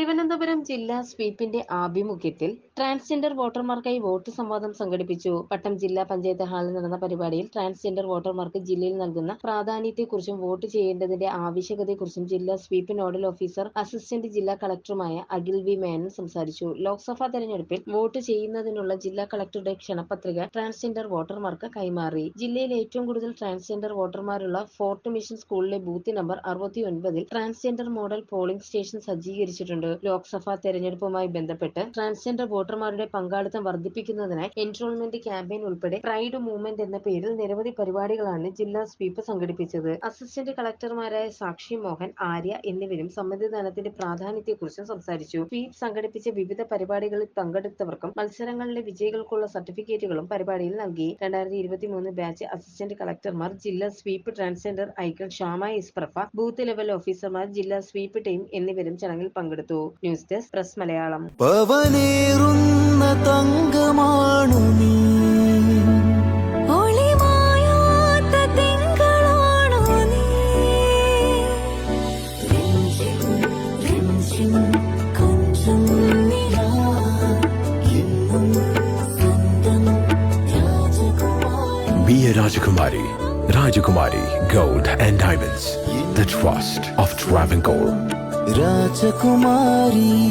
escriben en Thiruvananthapuram ജില്ലാ സ്വീപ്പിന്റെ ആഭിമുഖ്യത്തിൽ transgender വോട്ടർമാർക്കായി vote സംവാദം സംഘടിപ്പിച്ചു. പട്ടം ജില്ലാ പഞ്ചായത്ത് ഹാളിൽ നടന്ന പരിപാടിയിൽ ട്രാൻസ്ജെൻഡർ വോട്ടർമാർക്ക് ജില്ലയിൽ നൽകുന്ന പ്രാധാന്യത്തെക്കുറിച്ചും വോട്ട് ചെയ്യേണ്ടതിന്റെ ആവശ്യകതയെക്കുറിച്ചും ജില്ലാ സ്വീപ്പ് നോഡൽ ഓഫീസർ അസിസ്റ്റന്റ് ജില്ലാ കളക്ടറുമായ അഖിൽ വി മേനൻ സംസാരിച്ചു. ലോക്സഭാ തെരഞ്ഞെടുപ്പിൽ വോട്ട് ചെയ്യുന്നതിനുള്ള ജില്ലാ കളക്ടറുടെ ക്ഷണപത്രിക ട്രാൻസ്ജെൻഡർ വോട്ടർമാർക്ക് കൈമാറി. ജില്ലയിൽ ഏറ്റവും കൂടുതൽ ട്രാൻസ്ജെൻഡർ വോട്ടർമാരുള്ള ഫോർട്ട് മിഷൻ സ്കൂളിലെ ബൂത്ത് നമ്പർ അറുപത്തിയൊൻപതിൽ ട്രാൻസ്ജെൻഡർ മോഡൽ പോളിംഗ് സ്റ്റേഷൻ സജ്ജീകരിച്ചിട്ടുണ്ട്. ലോക്സഭാ തെരഞ്ഞെടുപ്പുമായി ബന്ധപ്പെട്ട് ട്രാൻസ്ജെൻഡർ വോട്ടർമാരുടെ പങ്കാളിത്തം വർദ്ധിപ്പിക്കുന്നതിനായി എൻറോൾമെന്റ് ക്യാമ്പയിൻ ഉൾപ്പെടെ പ്രൈഡ് മൂവ്മെന്റ് എന്ന പേരിൽ നിരവധി പരിപാടികളാണ് ജില്ലാ സ്വീപ്പ് സംഘടിപ്പിച്ചത്. അസിസ്റ്റന്റ് കളക്ടർമാരായ സാക്ഷി മോഹൻ ആര്യ എന്നിവരും സമ്മതിദാനത്തിന്റെ പ്രാധാന്യത്തെക്കുറിച്ചും സംസാരിച്ചു. സ്വീപ് സംഘടിപ്പിച്ച വിവിധ പരിപാടികളിൽ പങ്കെടുത്തവർക്കും മത്സരങ്ങളിലെ വിജയികൾക്കുള്ള സർട്ടിഫിക്കറ്റുകളും പരിപാടിയിൽ നൽകി. രണ്ടായിരത്തി ഇരുപത്തിമൂന്ന് ബാച്ച് അസിസ്റ്റന്റ് കളക്ടർമാർ ജില്ലാ സ്വീപ്പ് ട്രാൻസ്ജെൻഡർ ഐക്കൺ ഷാമ ഇസ്പ്രഫ ബൂത്ത് ലെവൽ ഓഫീസർമാർ ജില്ലാ സ്വീപ്പ് ടീം എന്നിവരും ചടങ്ങിൽ പങ്കെടുത്തു. ന്യൂസ് ഡെസ്ക് പ്രസ് മലയാളം പവനേറുന്ന തങ്കമാണു നീ ഒളിമായാത്ത തിങ്കളാണു നീ രഞ്ജിം രഞ്ജിം കൊഞ്ചും നിലാ എന്നും സ്വന്തം രാജകുമാരി Be a Rajakumari. Rajakumari Gold and Diamonds. The trust of Travancore. Rajkumari.